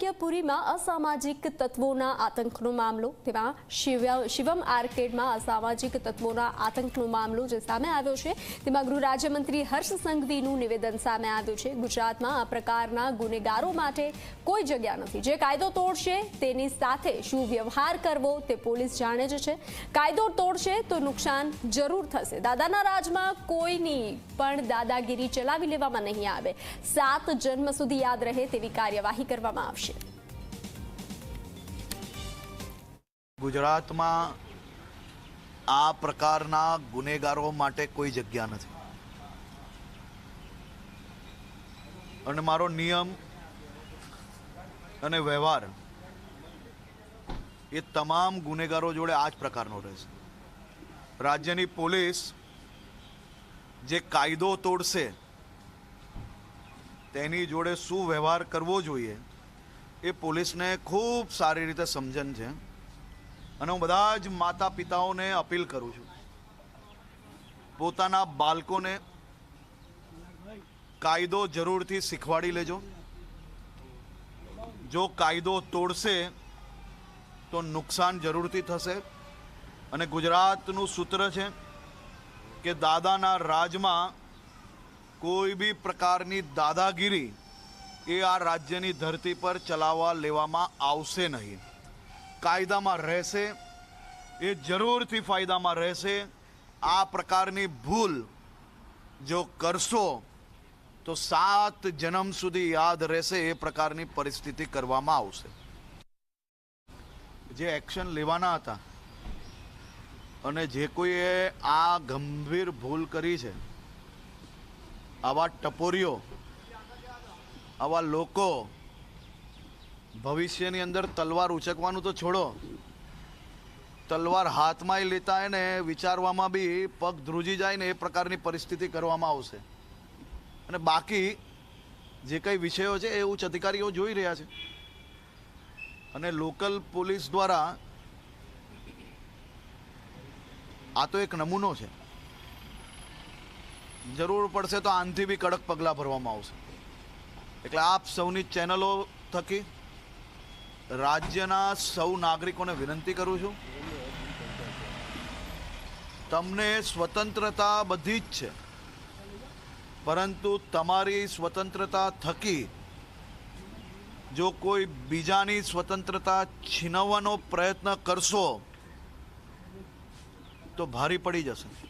ચાણક્યપુરીમાં અસામાજિક તત્વોના આતંકનો મામલો, તેમાં શિવ- શિવમ આર્કેડમાં અસામાજિક તત્વોના આતંકનો મામલો જે સામે આવ્યો છે, તેમાં ગૃહ રાજ્યમંત્રી હર્ષ સંઘવીનું નિવેદન સામે આવ્યું છે. ગુજરાતમાં આ પ્રકારના ગુનેગારો માટે કોઈ જગ્યા નથી. જે કાયદો તોડશે તેની સાથે શું વ્યવહાર કરવો તે પોલીસ જાણે જ છે. કાયદો તોડશે તો નુકસાન જરૂર થશે. દાદાના રાજમાં કોઈની પણ દાદાગીરી ચલાવી લેવામાં નહીં આવે. સાત જન્મ સુધી યાદ રહે તેવી કાર્યવાહી કરવામાં આવશે. ગુજરાતમાં આ પ્રકારના ગુનેગારો માટે કોઈ જગ્યા નથી. અને મારો નિયમ અને વ્યવહાર એ તમામ ગુનેગારો જોડે આ જ પ્રકારનો રહેશે રાજ્યની પોલીસ જે કાયદો તોડશે, તેની જોડે શું વ્યવહાર કરવો જોઈએ, એ પોલીસને ખૂબ સારી રીતે સમજણ છે. અને હું બધા જ માતા પિતાઓને અપીલ કરું છું. પોતાના બાળકોને કાયદો જરૂરથી શીખવાડી લેજો. જો કાયદો તોડશે, તો નુકસાન જરૂરથી થશે. અને ગુજરાતનું સૂત્ર છે કે દાદાના રાજમાં કોઈ બી પ્રકારની દાદાગીરી એ આ રાજ્યની ધરતી પર ચલાવવા લેવામાં આવશે નહીં. કાયદામાં રહેશે, એ જરૂરથી ફાયદામાં રહેશે. આ પ્રકારની ભૂલ જો કરશો, તો સાત જન્મ સુધી યાદ રહેશે, એ પ્રકારની પરિસ્થિતિ કરવામાં આવશે. જે એક્શન લેવાના હતા, અને જે કોઈએ આ ગંભીર ભૂલ કરી છે, આવા ટપોરીઓ, આવા લોકો ભવિષ્યની અંદર તલવાર ઉચકવાનું તો છોડો. તલવાર હાથમાંય લેતા એને વિચારવામાં બી પગ ધ્રુજી જાય ને એ પ્રકારની પરિસ્થિતિ કરવામાં આવશે. અને બાકી જે કંઈ વિષયો છે એ ઉચ્ચ અધિકારીઓ જોઈ રહ્યા છે. અને લોકલ પોલીસ દ્વારા આ તો એક નમૂનો છે. જરૂર પડશે તો આનથી બી કડક પગલાં ભરવામાં આવશે. એટલે આપ સૌની ચેનલો થકી રાજ્યના સૌ નાગરિકોને વિનંતી કરું છું. તમને સ્વતંત્રતા બધી જ છે. પરંતુ તમારી સ્વતંત્રતા થકી જો કોઈ બીજાની સ્વતંત્રતા છીનવવાનો પ્રયત્ન કરશો, તો ભારી પડી જશે.